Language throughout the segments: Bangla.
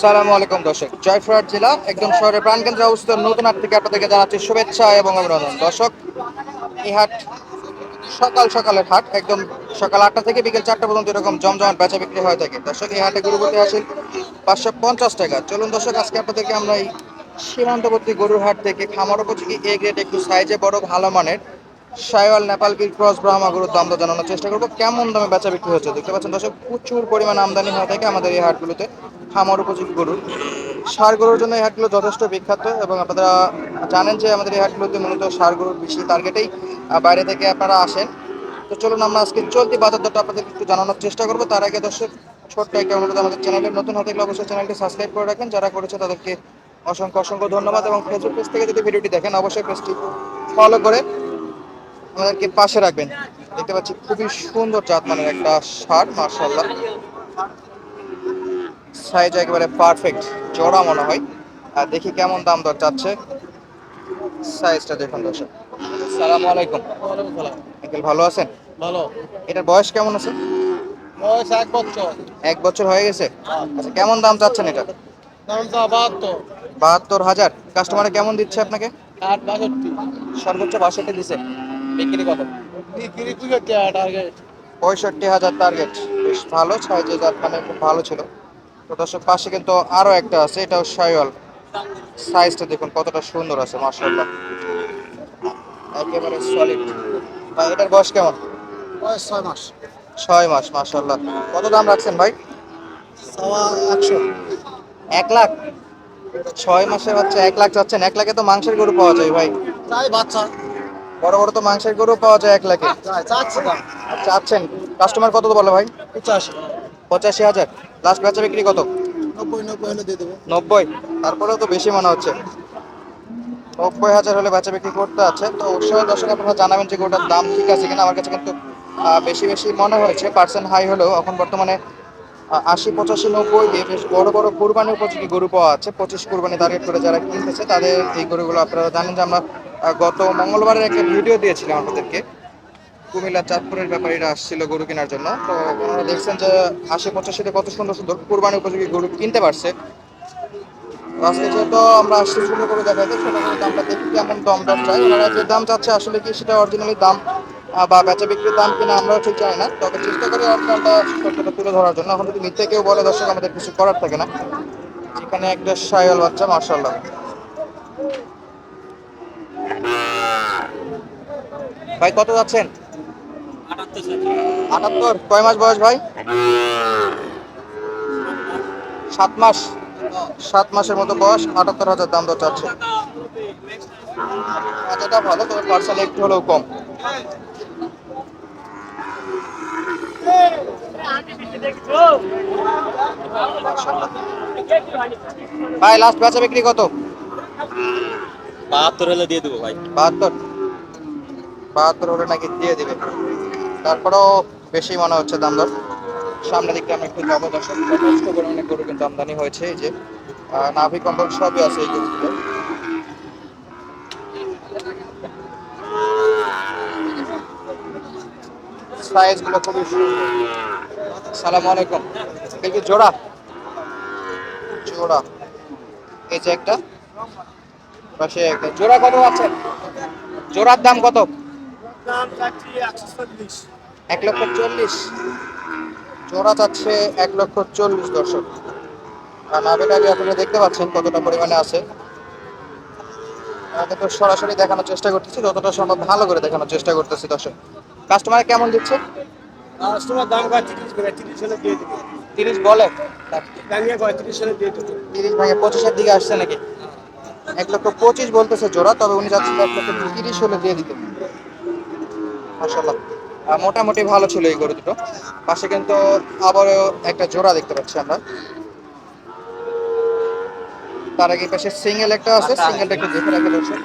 সালামু আলাইকুম, দর্শক। জয়ফুরহাট জেলা, একদম শহরের প্রাণকেন্দ্রে অবস্থিত নতুন হাট থেকে আপনাদেরকে জানাচ্ছি শুভেচ্ছা এবং অভিনন্দন। দর্শক, এই হাট সকাল সকালের হাট, একদম সকাল আটটা থেকে বিকেল চারটা পর্যন্ত এরকম জমজমাট বেচা বিক্রি হয়ে থাকে। দর্শক, এই হাটে গরু প্রতি আসেন পাঁচশো পঞ্চাশ টাকা। চলুন দর্শক, আজকে আপনাদেরকে আমরা এই সীমান্তবর্তী গরুর হাট থেকে খামার উপযোগী এ গ্রেড একটু সাইজে বড়, ভালো মানের। সায়ওয়াল নেপাল গির ক্রস ব্রাহ্মা গরুর দাম জানানোর চেষ্টা করব। কেমন দামে বেচা বিক্রি হচ্ছে? দেখতে পাচ্ছেন দর্শক, প্রচুর পরিমাণ আমদানি হয়ে থাকে আমাদের এই হাটগুলোতে। খামার উপযোগী গরুর সার গরুর জন্য এই হাটগুলো যথেষ্ট বিখ্যাত এবং আপনারা জানেন যে আমাদের এই হাটগুলোতে মূলত সার গরুর বেশি টার্গেটেই বাইরে থেকে আপনারা আসেন। তো চলুন আমরা আজকে চলতি বাজার দরটা আপনাদের একটু জানানোর চেষ্টা করব। তার আগে দর্শক, ছোট্ট একটা অনুরোধ, আমাদের চ্যানেলে নতুন হতে গেলে অবশ্যই চ্যানেলটি সাবস্ক্রাইব করে রাখেন যারা করেছে তাদেরকে অসংখ্য অসংখ্য ধন্যবাদ এবং ফেসবুক পেজ থেকে যদি ভিডিওটি দেখেন, অবশ্যই পেজটি ফলো করে আমাদেরকে পাশে রাখবেন। দেখতে পাচ্ছি খুবই সুন্দর জাত মানের একটা সার মার্শাল্লাহ সাইজ একেবারে পারফেক্ট জোড়া মনে হয়। আর দেখি কেমন দাম দর চাচ্ছে। সাইজটা দেখুন দর্শক। সালামু আলাইকুম। আঙ্কেল ভালো আছেন? ভালো। এটার বয়স কেমন আছে? বয়স এক বছর। এক বছর হয়ে গেছে? আচ্ছা কেমন দাম চাচ্ছেন এটা? বাহাত্তর। হাজার। কাস্টমারে কেমন দিচ্ছে আপনাকে? সর্বোচ্চ বাষট্টি দিছে। বিক্রি কত বিক্রি পঁয়ষট্টি টার্গেট পঁয়ষট্টি হাজার টার্গেট বেশ ভালো ছয় যে জাত মানে খুব ভালো ছিল। তো দর্শক পাশে কিন্তু আরও একটা আছে এটাও শাইওয়াল সাইজটা দেখুন কতটা সুন্দর আছে মাশাআল্লাহ। একেবারে সলিড ভাই এটার বয়স কেমন? বয়স ছয় মাস। ছয় মাস মাশাআল্লাহ। কত দাম রাখছেন ভাই? একশো। এক লাখ? ছয় মাসের বাচ্চা এক লাখ যাচ্ছেন। এক লাখে তো মাংসের গরু পাওয়া যায় ভাই। তাই বাচ্চা। বড় বড় তো মাংসের গরু পাওয়া যায় এক লাখে। দাম। চাচ্ছেন। কাস্টমার কত বলে ভাই? পঁচাশি। পঁচাশি হাজার। লাস্ট বেচা বিক্রি কত? নব্বই নব্বই হলে দিয়ে দেবো। নব্বই। তারপরেও তো বেশি মনে হচ্ছে। নব্বই হাজার হলে বেচা বিক্রি করতে আছে। তো অবশ্যই দর্শক আপনারা জানাবেন যে গোটার দাম ঠিক আছে কিনা। আমার কাছে কিন্তু বেশি বেশি মনে হয়েছে। পার্সেন্ট হাই হলেও এখন বর্তমানে আশি পঁচাশি নব্বই দিয়ে বেশ বড় বড় কুরবানি উপযোগী গরু পাওয়া আছে। পঁচিশ কুরবানি টার্গেট করে যারা কিনতেছে তাদের এই গরুগুলো আপনারা জানেন যে আমরা গত মঙ্গলবারের একটা ভিডিও দিয়েছিলাম আপনাদেরকে। কুমিল্লা চাঁদপুরের ব্যাপারীরা আসছিল গরু কেনার জন্য। তো ওনারা দেখছেন যে আশি পঁচাশিতে কত সুন্দর সুন্দর কুরবানি উপযোগী গরু কিনতে পারছে। আজকে যেহেতু আমরা আসছি ছোট করে দেখাইতে, ছোট করে দামটা দেখি কেমন দাম চাই। ওনারা যে দাম চাচ্ছে আসলে কি সেটা অরিজিনালি দাম বা বেচা বিক্রির দাম কিনা আমরাও ঠিক জানি না। তবে চেষ্টা করি আর সত্যটা তুলে ধরার জন্য। এখন যদি মিথ্যে কেউ বলে, দর্শক, আমাদের কিছু করার থাকে না। এখানে একটা সাইল বাচ্চা মার্শাল্লাহ ভাই কত যাচ্ছেন? আটাত্তর কয় মাস বয়স ভাই? সাত মাস। সাত মাসের মতো বয়স আটাত্তর হাজার দাম দর চাচ্ছে। এতটা ভালো তবে পার্সেল একটু হলেও কম। ভাই লাস্ট বেচা বিক্রি কত? বাহাত্তর হলে দিয়ে দেবো ভাই। বাহাত্তর। বাহাত্তর হলে নাকি দিয়ে দিবে। তারপরেও বেশি মনে হচ্ছে দাম দর। সামনের দিকটা আমরা একটু যাব দর্শক। যথেষ্ট পরিমাণে গরু কিন্তু আমদানি হয়েছে এই যে। নাভি কম্বল সবই আছে এই গরুগুলো সাইজগুলো খুবই সুন্দর। সালাম আলাইকুম। এই জোড়া? জোড়া। এই যে একটা। পাশে একটা। জোড়া কত আছে? জোড়ার দাম কত? দাম চাচ্ছি একশো চল্লিশ। এক লক্ষ চল্লিশ। জোড়া চাচ্ছে এক লক্ষ চল্লিশ দর্শক। আর নাভিটা আগে আপনারা দেখতে পাচ্ছেন কতটা পরিমাণে আছে। আমি তো সরাসরি দেখানোর চেষ্টা করতেছি যতটা সম্ভব ভালো করে দেখানোর চেষ্টা করতেছি দর্শক। কাস্টমার কেমন দিচ্ছে? কাস্টমার দাম কয়? তিরিশ করে তিরিশ হলে দিয়ে দেবো। তিরিশ বলে? দাঁড়িয়ে কয়? তিরিশ হলে দিয়ে দেবো। তিরিশ ভাঙে পঁচিশের দিকে আসছে নাকি? এক লক্ষ পঁচিশ বলতেছে জোড়া তবে উনি যাচ্ছেন এক লক্ষ তিরিশ হলে দিয়ে দিতে। মাসাল্লাহ মোটামুটি ভালো ছিল এই গরু দুটো। পাশে কিন্তু আবারও একটা জোড়া দেখতে পাচ্ছি আমরা। তার আগে পাশে সিঙ্গেল একটা আছে সিঙ্গেলটা একটু দেখে রাখে দর্শক।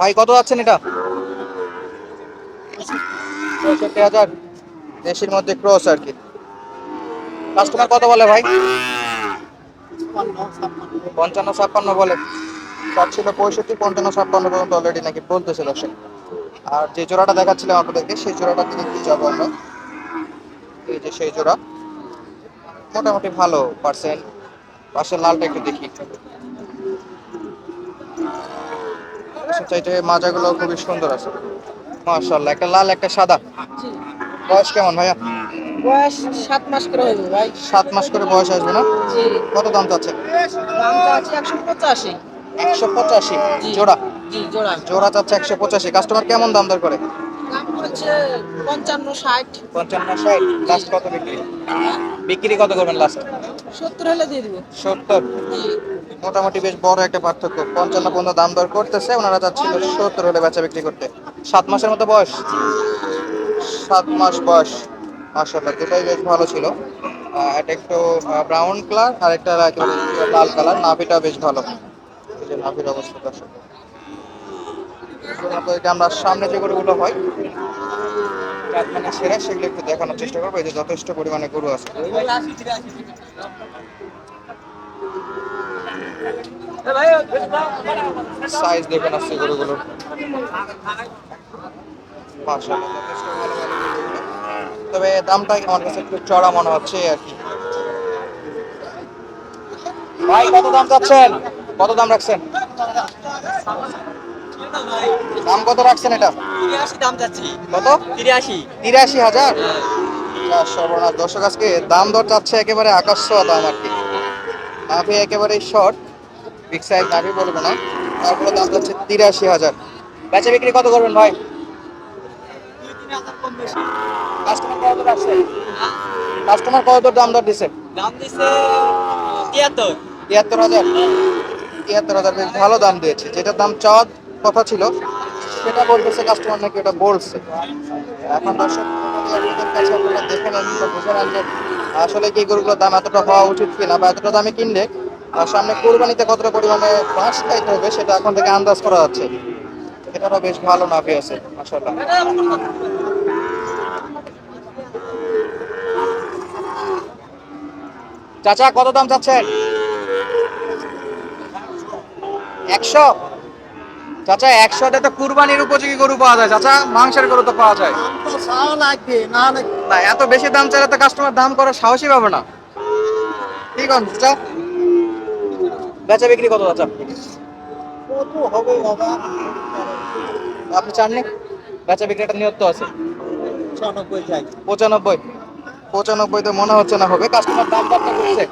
ভাই কত যাচ্ছেন এটা? পঁয়ষট্টি হাজার। দেশের মধ্যে ক্রস আর কি। কাস্টমার কত বলে ভাই? পঞ্চান্ন, ছাপ্পান্ন। বলে। তার ছিল পঁয়ষট্টি, পঞ্চান্ন, ছাপ্পান্ন পর্যন্ত অলরেডি নাকি বলতেছিল সে। আর যে জোড়াটা দেখাচ্ছিলাম আপনাদেরকে, সেই জোড়াটা দিকে একটু যাব এই যে সেই জোড়া। মোটামুটি ভালো পার্সেন্ট পাশের লালটা একটু দেখি। চাইতে মাজাগুলো খুবই সুন্দর আছে। মাশাআল্লাহ, একটা লাল, একটা সাদা। বয়স কেমন ভাইয়া? বয়স সাত মাস করে হইবে ভাই। সাত মাস করে বয়স আসবে না? জি। কত দাম চাচ্ছে? আছে একশো পঁচাশি। একশো পঁচাশি? জি। জোড়া? জি জোড়া। জোড়া চাচ্ছে একশো পঁচাশি। কাস্টমার কেমন দাম দর করে? দাম হচ্ছে পঞ্চান্ন ষাট। পঞ্চান্ন ষাট। লাস্ট কত বিক্রি? বিক্রি কত করবেন লাস্ট সত্তর হলে দিয়ে দিব। সত্তর? মোটামুটি বেশ বড় একটা পার্থক্য। পঞ্চান্ন পর্যন্ত দাম দর করতেছে ওনারা যাচ্ছিল সত্তর হলে বেচা বিক্রি করতে। সাত মাসের মতো বয়স? সাত মাস বয়স। মাসাল্লাহ দুটাই বেশ ভালো ছিল। এটা একটু ব্রাউন কালার আর একটা লাল কালার নাভিটা বেশ ভালো। এই যে নাভির অবস্থা এবার আপনাদেরকে আমরা সামনে যে গরুগুলো হয় মানে সেরা, সেগুলো একটু দেখানোর চেষ্টা করব। এই যে যথেষ্ট পরিমাণে গরু আছে। সাইজ দেখুন আসছে গরুগুলোর। মাশাআল্লাহ, যথেষ্ট ভালো। তবে দামটা আমার কাছে একটু চড়া মনে হচ্ছে আর কি। ভাই কত দাম চাচ্ছেন? কত দাম রাখছেন? দাম কত রাখছেন এটা? তিরাশি দাম যাচ্ছি কত? তিরাশি। তিরাশি হাজার? সর্বনাশ। দর্শক আজকে দাম দর চাচ্ছে একেবারে আকাশ দাম আর কি। নাভি একেবারে শর্ট বিগ সাইজ নাভি বলব না। তারপরে দাম যাচ্ছে তিরাশি হাজার। বেচা বিক্রি কত করবেন ভাই? কত রাখছে কাস্টমার কত দর দাম দর দিছে? দাম দিছে তিয়াত্তর। তিয়াত্তর হাজার? তিয়াত্তর হাজার বেশ ভালো দাম দিয়েছে। যেটার দাম চাওয়ার কথা ছিল সেটা বলতেছে কাস্টমার নাকি ওটা বলছে। এখন দর্শক কাছে আপনারা দেখে নেন বুঝে নেন যে আসলে কি গরুগুলোর দাম এতটা হওয়া উচিত কিনা বা এতটা দামে কিনলে আর সামনে কোরবানিতে কতটা পরিমাণে বাঁশ খাইতে হবে সেটা এখন থেকে আন্দাজ করা যাচ্ছে এটারও বেশ ভালো নাভি আছে মাসাল্লাহ চাচা, কত দাম চাচ্ছেন? একশো? চাচা, একশোতে তো কুরবানির উপযোগী গরু পাওয়া যায় চাচা, মাংসের গরু তো পাওয়া যায়। না, এত বেশি দাম চাইলে তো কাস্টমার দাম করার সাহসই পাবে না। ঠিক আছে চাচা? বেচা বিক্রি কত চাচা? কত হবে আপনি চাননি? বেচা বিক্রিটা নিয়ত আছে। পঁচানব্বই। পঁচানব্বই তো মনে হচ্ছে না হবে। কাস্টমার দাম দর তো করছে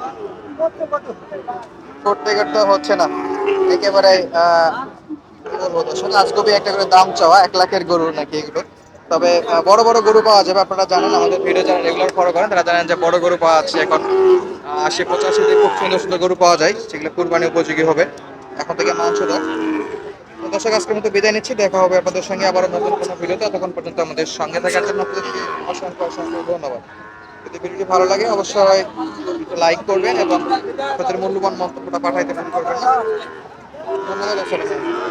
করতে করতে হচ্ছে না। একেবারে কি বলব একটা করে দাম চাওয়া, এক লাখের গরু নাকি এগুলো। তবে বড় বড় গরু পাওয়া যাবে, আপনারা জানেন, আমাদের ভিডিও যারা রেগুলার ফলো করেন, তারা জানেন যে বড় গরু পাওয়া যাচ্ছে এখন আশি পঁচাশি দিয়ে খুব সুন্দর সুন্দর গরু পাওয়া যায়, সেগুলো কুরবানি উপযোগী হবে। এখন থেকে মাংস দর দর্শক, আজকের মতো বিদায় নিচ্ছি, দেখা হবে আপনাদের সঙ্গে আবার নতুন কোনো ভিডিওতে ততক্ষণ পর্যন্ত আমাদের সঙ্গে থাকার জন্য অসংখ্য অসংখ্য ধন্যবাদ। যদি ভিডিওটি ভালো লাগে, অবশ্যই লাইক করবেন এবং তাদের মূল্যবান মন্তব্যটা পাঠাইতে ফোন করবেন ধন্যবাদ